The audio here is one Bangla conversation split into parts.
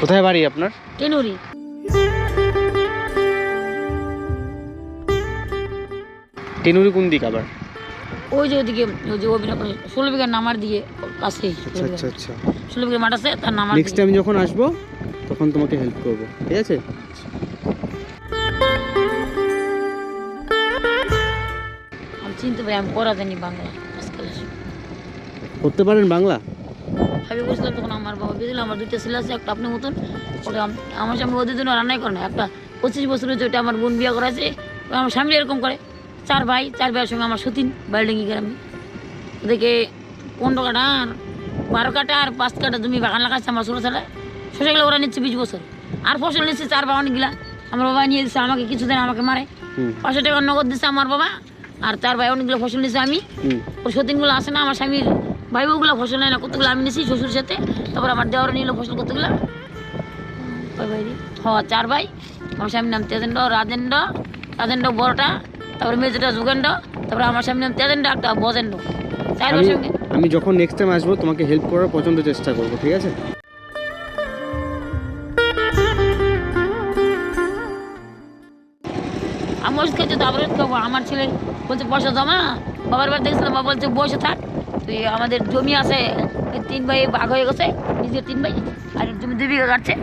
কোথায় বাড়ি আপনার? টেনুরি। টেনুরি কোন দিক আবার? ওই যে ওদিকে ওই যে অভিনয় ষোলো বিঘার নামার দিয়ে কাছে আচ্ছা আচ্ছা আচ্ছা। ষোলো বিঘার মাঠ আছে তার নামার নেক্সট টাইম যখন আসব তখন তোমাকে হেল্প করব ঠিক আছে? আমি চিনতে পারি আমি পড়া জানি বাংলা। আজকাল। করতে পারেন বাংলা? ভাবি বসলাম তখন আমার বাবা বুঝলাম আমার দুইটা ছেলে আছে একটা আপনি মতন ওটা আমার স্বামী ওদের জন্য রান্নাই করে না। একটা পঁচিশ বছর হয়েছে ওটা আমার বোন বিয়ে করেছে আমার স্বামী এরকম করে। চার ভাই চার ভাইয়ের সঙ্গে আমার সতীন বাইল্ডিংয়ে গ্রামে। ওদেরকে পনেরো কাটা আর বারো কাটা আর পাঁচ কাটা জমি বাগান লাগাচ্ছে আমার ছোটো ছেলে। শসাগুলো ওরা নিচ্ছে বিশ বছর। আর ফসল নিচ্ছে চার বাবা গিলা। আমার বাবা নিয়ে দিচ্ছে আমাকে কিছুদিন আমাকে মারে। পাঁচশো টাকা নগদ দিচ্ছে আমার বাবা আর চার ভাই অনেকগুলো ফসল নিচ্ছে আমি। ওর সতীনগুলো আসে না আমার স্বামীর। ভাই বউগুলো ফসল নেয় না কতগুলো আমি নিছি শ্বশুর সাথে তারপর আমার দেওয়ার নিল ফসল কতগুলো হ চার ভাই আমার স্বামীর নাম তেজেন্দ্র রাজেন্দ্র রাজেন্দ্র বড়টা তারপরে মেজোটা যুগেন্দ্র তারপরে আমার স্বামীর নাম তেজেন্দ্র একটা বজেন্দ্র। চার আমি আমি যখন নেক্সট টাইম আসব তোমাকে হেল্প করার পর্যন্ত চেষ্টা করব ঠিক আছে? আমি ওষুধ খাচ্ছি তারপরে ওষুধ খাব আমার ছেলে বলছে পয়সা জমা? বাবার বাড়ি দেখছিলাম বাবা বলছে বসে থাক। আমাদের জমি আছে তিন ভাই ভাগ হয়ে গেছে নিজের তিন ভাই আর জমি দুই বিঘা কাটছে।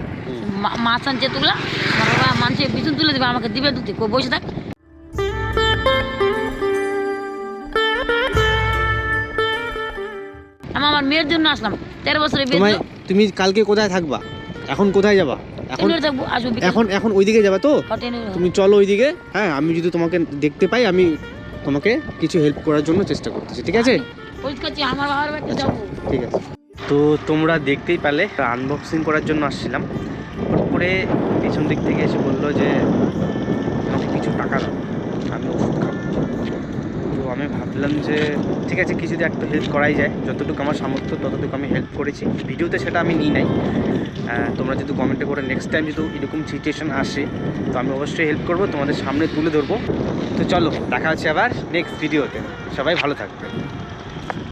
মাছ আনছে তুলা মানছে বিছুন তুলে দেবে আমাকে দিবে কই বসে থাক। আমি আমার মেয়ের জন্য আসলাম তেরো বছরের বিয়ে তুমি কালকে কোথায় থাকবা? এখন কোথায় যাবা? এখন এখন এখন ওইদিকে যাবা তো? হ, ট্রেনে। যাব। তুমি চলো ওইদিকে। হ্যাঁ আমি যদি তোমাকে দেখতে পাই আমি তোমাকে কিছু হেল্প করার জন্য চেষ্টা করতেছি ঠিক আছে? যাব। ঠিক আছে। তো তোমরা দেখতেই পেলে আনবক্সিং করার জন্য আসছিলাম। হুট করে পেছন দিক থেকে এসে বলল যে আমাকে কিছু টাকা দাও আমি ওষুধ খাব। আমি ভাবলাম যে, ঠিক আছে কিছু যদি একটু হেল্প করাই যায়। যতটুকু আমার সামর্থ্য, ততটুকু আমি হেল্প করেছি। ভিডিওতে সেটা আমি নিই নাই। তোমরা যদি কমেন্টে করে নেক্সট টাইম যদি এরকম সিচুয়েশান আসে, তো আমি অবশ্যই হেল্প করব। তোমাদের সামনে তুলে ধরবো। তো চলো, দেখা হচ্ছে আবার নেক্সট ভিডিওতে সবাই ভালো থাকবে।